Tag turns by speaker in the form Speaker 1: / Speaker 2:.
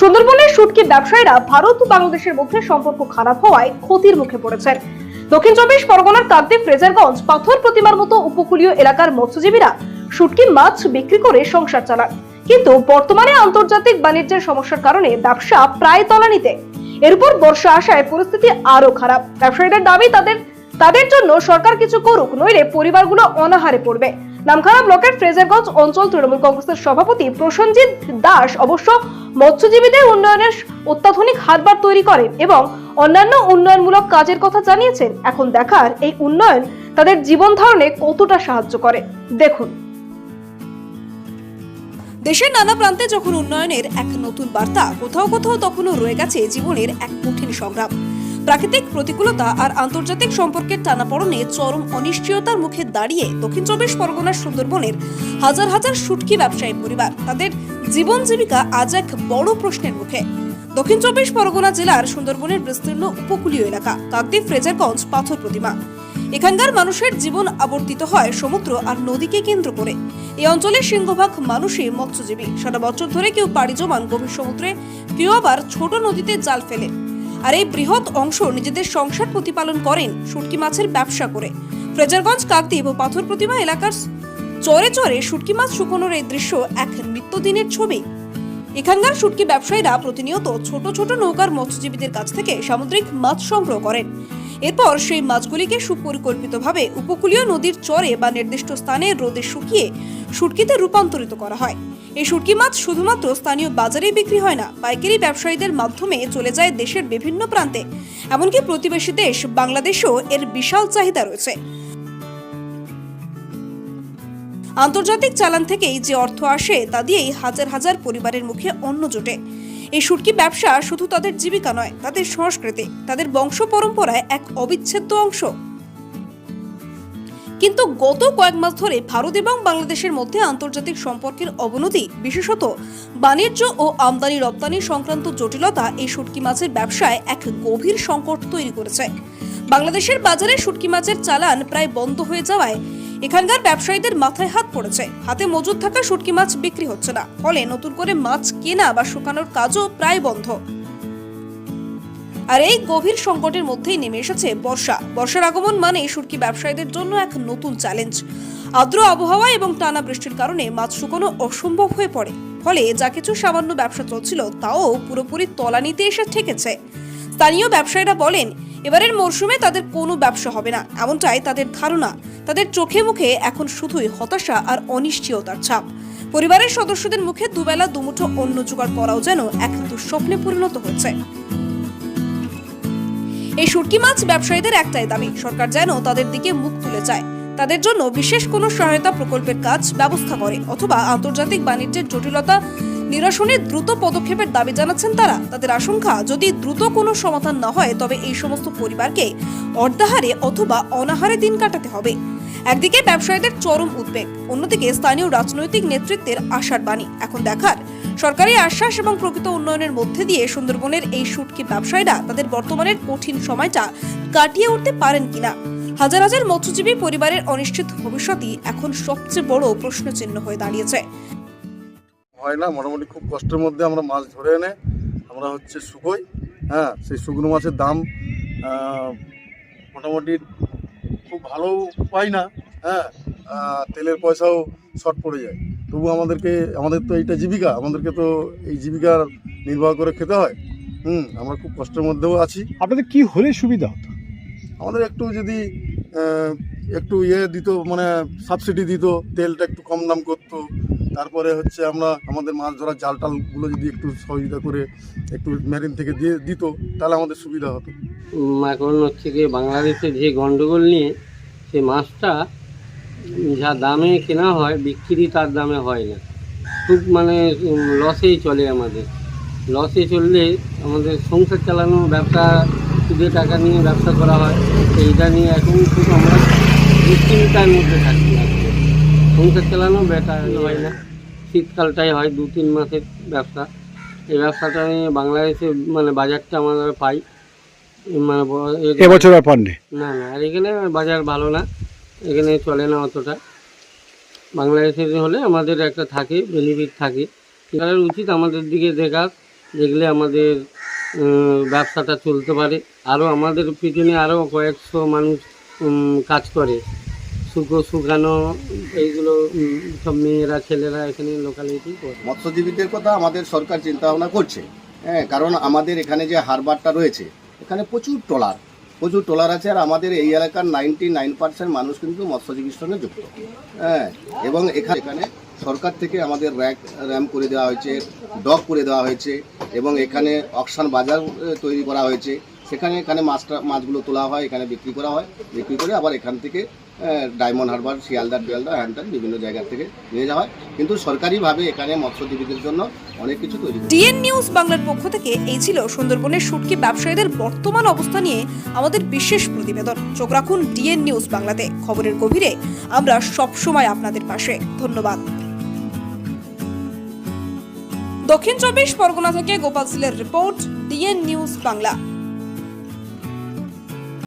Speaker 1: সুন্দরবনের শুটকি ব্যবসায়ীরা ভারত ও বাংলাদেশের মধ্যে সম্পর্ক খারাপ হওয়ায় ক্ষতির মুখে পড়েছেন। দক্ষিণ চব্বিশ পরগনার কাকদ্বীপ ফ্রেজারগঞ্জ পাথর প্রতিমার মতো উপকূলীয় এলাকার মৎস্যজীবীরা শুটকি মাছ বিক্রি করে সংসার চালান। কিন্তু বর্তমানে আন্তর্জাতিক বাণিজ্যের সমস্যার কারণে ব্যবসা প্রায় তলানিতে। এর উপর বর্ষা আসায় পরিস্থিতি আরও খারাপ। ব্যবসায়ীদের দাবি, তাদের তাদের জন্য সরকার কিছু করুক, নইলে পরিবারগুলো অনাহারে পড়বে। নামখানা ব্লকের ফ্রেজারগঞ্জ অঞ্চল তৃণমূল কংগ্রেসের সভাপতি প্রসেনজিৎ দাস অবশ্য মৎস্যজীবীদের উন্নয়নের অত্যাধুনিক হাতবার তৈরি করেন এবং অন্যান্য উন্নয়নমূলক কাজের কথা জানিয়েছেন। এখন দেখার এই উন্নয়ন তাদের জীবন ধারণে কতটা সাহায্য করে। দেখুন। দেশের নানা প্রান্তে যখন উন্নয়নের এক নতুন বার্তা কোথাও কোথাও তখনও রয়ে গেছে জীবনের এক কঠিন সংগ্রাম। প্রাকৃতিক প্রতিকূলতা আর আন্তর্জাতিক সম্পর্কের টানাপড়নে চরম অনিশ্চয়তার মুখে দাঁড়িয়ে দক্ষিণ চব্বিশ পরগনার সুন্দরবনের হাজার হাজার শুটকি ব্যবসায়ী পরিবার তাদের জীবন জীবিকা আজ এক বড় প্রশ্নের মুখে। দক্ষিণ চব্বিশ পরগনা জেলার সুন্দরবনের বিস্তীর্ণ উপকূলীয় এলাকা, কাকদ্বীপ ফ্রেজারগঞ্জ পাথর প্রতিমা। এখানকার মানুষের জীবন আবর্তিত হয় সমুদ্র আর নদীকে কেন্দ্র করে। এই অঞ্চলের সিংহভাগ মানুষই মৎস্যজীবী। সারা বছর ধরে কেউ পাড়ি জমান গভীর সমুদ্রে, কেউ আবার ছোট নদীতে জাল ফেলে। আর এই বৃহৎ অংশ নিজেদের সংসার প্রতিপালন করেন শুটকি মাছের ব্যবসা করে। ফ্রেজারগঞ্জ, কাকদ্বীপ ও পাথর প্রতিমা এলাকার চরে চরে শুটকি মাছ শুকোনোর এই দৃশ্য এক নিত্যদিনের ছবি। এখানকার শুটকি ব্যবসায়ীরা প্রতিনিয়ত ছোট ছোট নৌকার মৎস্যজীবীদের কাছ থেকে সামুদ্রিক মাছ সংগ্রহ করেন। এরপর সেই মাছগুলিকে সুপরিকল্পিতভাবে উপকূলীয় নদীর চরে বা নির্দিষ্ট স্থানে রোদে শুকিয়ে শুটকিতে রূপান্তরিত করা হয়। এই শুটকি মাছ শুধুমাত্র স্থানীয় বাজারেই বিক্রি হয় না, পাইকারি ব্যবসায়ীদের মাধ্যমে চলে যায় দেশের বিভিন্ন প্রান্তে। এমনকি প্রতিবেশী দেশ বাংলাদেশেও এর বিশাল চাহিদা রয়েছে। আন্তর্জাতিক চালান থেকেই যে অর্থ আসে তা দিয়েই হাজার হাজার পরিবারের মুখে অন্ন জোটে। এই শুটকি ব্যবসা শুধু তাদের জীবিকা নয়, তাদের সংস্কৃতি, তাদের বংশ পরম্পরায় এক অবিচ্ছেদ্য অংশ। কিন্তু গত কয়েক মাস ধরে ভারত এবং বাংলাদেশের মধ্যে আন্তর্জাতিক সম্পর্কের অবনতি, বিশেষত বাণিজ্য ও আমদানি রপ্তানি সংক্রান্ত জটিলতা এই শুটকি মাছের ব্যবসায় এক গভীর সংকট তৈরি করেছে। বাংলাদেশের বাজারে শুটকি মাছের চালান প্রায় বন্ধ হয়ে যাওয়ায় এখানকার ব্যবসায়ীদের মাথায় হাত পড়েছে। হাতে মজুদ থাকা শুটকি মাছ বিক্রি হচ্ছে না। ফলে নতুন করে মাছ কেনা বা শুকানোর কাজও প্রায় বন্ধ। আর এই গভীর সংকটের মধ্যেই নেমে এসেছে বর্ষা। বর্ষার আগমন মানে শুটকি ব্যবসায়ীদের জন্য এক নতুন চ্যালেঞ্জ। আর্দ্র আবহাওয়া এবং টানা বৃষ্টির কারণে মাছ শুকানো অসম্ভব হয়ে পড়ে। ফলে যা কিছু সামান্য ব্যবসা চলছিল, তাও পুরোপুরি তলানিতে এসে ঠেকেছে। স্থানীয় ব্যবসায়ীরা বলেন এবারের মরশুমে তাদের কোনো ব্যবসা হবে না, এমনটাই তাদের ধারণা। তাদের চোখে মুখে এখন শুধুই হতাশা আর অনিশ্চয়তার ছাপ। পরিবারের সদস্যদের মুখে দুবেলা দুমুঠো অন্ন জোগাড় করাও যেন এক দুঃস্বপ্নে পরিণত হচ্ছে। এই শুটকি মাছ ব্যবসায়ীদের একটাই দাবি, সরকার যেন তাদের দিকে মুখ তুলে যায় তাদের জন্য বিশেষ কোনো সহায়তা প্রকল্পের কাজ ব্যবস্থা করে, অথবা আন্তর্জাতিক বাণিজ্যের জটিলতা নিরসনে দ্রুত পদক্ষেপের দাবি জানাচ্ছেন তারা। তাদের আশঙ্কা, যদি দ্রুত কোনো সমাধান না হয়, তবে এই সমস্ত পরিবারকে অর্ধাহারে অথবা অনাহারে দিন কাটাতে হবে। একদিকে ব্যবসায়ীদের চরম উদ্বেগ, অন্যদিকে স্থানীয় রাজনৈতিক নেতৃত্বের আশার বাণী। এখন দেখার, সরকারি আশ্বাস এবং প্রকৃত উন্নয়নের মধ্যে দিয়ে সুন্দরবনের এই শুটকি ব্যবসায়ীরা তাদের বর্তমানের কঠিন সময়টা কাটিয়ে উঠতে পারেন কিনা? হাজার হাজার মৎস্যজীবী পরিবারের অনিশ্চিত ভবিষ্যতই এখন সবচেয়ে বড় প্রশ্নচিহ্ন হয়ে দাঁড়িয়েছে।
Speaker 2: হয় না মোটামুটি খুব কষ্টের মধ্যে আমরা মাছ ধরে এনে আমরা হচ্ছে শুকোই। হ্যাঁ সেই শুকনো মাছের দাম মোটামুটি খুব ভালো পাই না হ্যাঁ তেলের পয়সাও শর্ট পড়ে যায়। তবু আমাদেরকে আমাদের তো এইটা জীবিকা আমাদেরকে তো এই জীবিকা নির্বাহ করে খেতে হয়। হুম আমরা খুব কষ্টের মধ্যেও আছি।
Speaker 3: আপনাদের কি হলে সুবিধা হতো?
Speaker 2: আমাদের একটু যদি একটু ইয়ে দিত মানে সাবসিডি দিত তেলটা একটু কম দাম করতো তারপরে হচ্ছে আমরা আমাদের মাছ ধরার জাল টালগুলো যদি একটু সহযোগিতা করে একটু মেরিন থেকে দিয়ে দিত, তাহলে আমাদের সুবিধা হতো।
Speaker 4: এখন হচ্ছে গিয়ে বাংলাদেশে যে গন্ডগোল নিয়ে সে মাছটা যা দামে কেনা হয়, বিক্রি তার দামে হয় না। খুব মানে লসেই চলে আমাদের। লসে চললে আমাদের সংসার চালানো ব্যবসা সুদে টাকা নিয়ে ব্যবসা করা হয় এইটা নিয়ে এখন খুব আমরা দুশ্চিন্তার মধ্যে থাকি। সংসার চালানো বেটার হয় না। শীতকালটাই হয় দু তিন মাসের ব্যবসা। এই ব্যবসাটা নিয়ে বাংলাদেশে মানে বাজারটা আমরা পাই। মানে
Speaker 3: এবছর আর পাননি?
Speaker 4: না না আর এখানে বাজার ভালো না। এখানে চলে না অতটা। বাংলাদেশে হলে আমাদের একটা থাকে বেনিফিট থাকে। সরকারের উচিত আমাদের দিকে দেখা দেখলে আমাদের ব্যবসাটা চলতে পারে। আরও আমাদের পিছনে আরও কয়েকশো মানুষ কাজ করে। শুকো শুকানো এইগুলো সব মেয়েরা, ছেলেরা এখানে লোকালিটি
Speaker 5: মৎস্যজীবীদের কথা আমাদের সরকার চিন্তা ভাবনা করছে হ্যাঁ কারণ আমাদের এখানে যে হারবারটা রয়েছে, এখানে প্রচুর ট্রলার প্রচুর ট্রলার আছে, আর আমাদের এই এলাকার নাইনটি নাইন পার্সেন্ট মানুষ কিন্তু মৎস্যজীবীর সঙ্গে যুক্ত হ্যাঁ এবং এখানে এখানে সরকার থেকে আমাদের র্যাক র্যাম করে দেওয়া হয়েছে ডক করে দেওয়া হয়েছে, এবং এখানে অকশান বাজার তৈরি করা হয়েছে সেখানে এখানে মাছটা মাছগুলো তোলা হয়, এখানে বিক্রি করা হয়। বিক্রি করে আবার এখান থেকে ডায়মন্ড হারবার শিয়ালদা টিয়ালদা হ্যান ত্যান বিভিন্ন জায়গা থেকে নিয়ে যাওয়া হয়। কিন্তু সরকারিভাবে এখানে মৎস্যজীবীদের জন্য অনেক কিছু তৈরি
Speaker 1: ডিএন নিউজ বাংলার পক্ষ থেকে এই ছিল সুন্দরবনের শুটকি ব্যবসায়ীদের বর্তমান অবস্থা নিয়ে আমাদের বিশেষ প্রতিবেদন। চোখ রাখুন ডিএন নিউজ বাংলাতে। খবরের গভীরে আমরা সবসময় আপনাদের পাশে। ধন্যবাদ। দক্ষিণ চব্বিশ পরগনা থেকে গোপাল সিলের রিপোর্ট, ডিএন নিউজ বাংলা।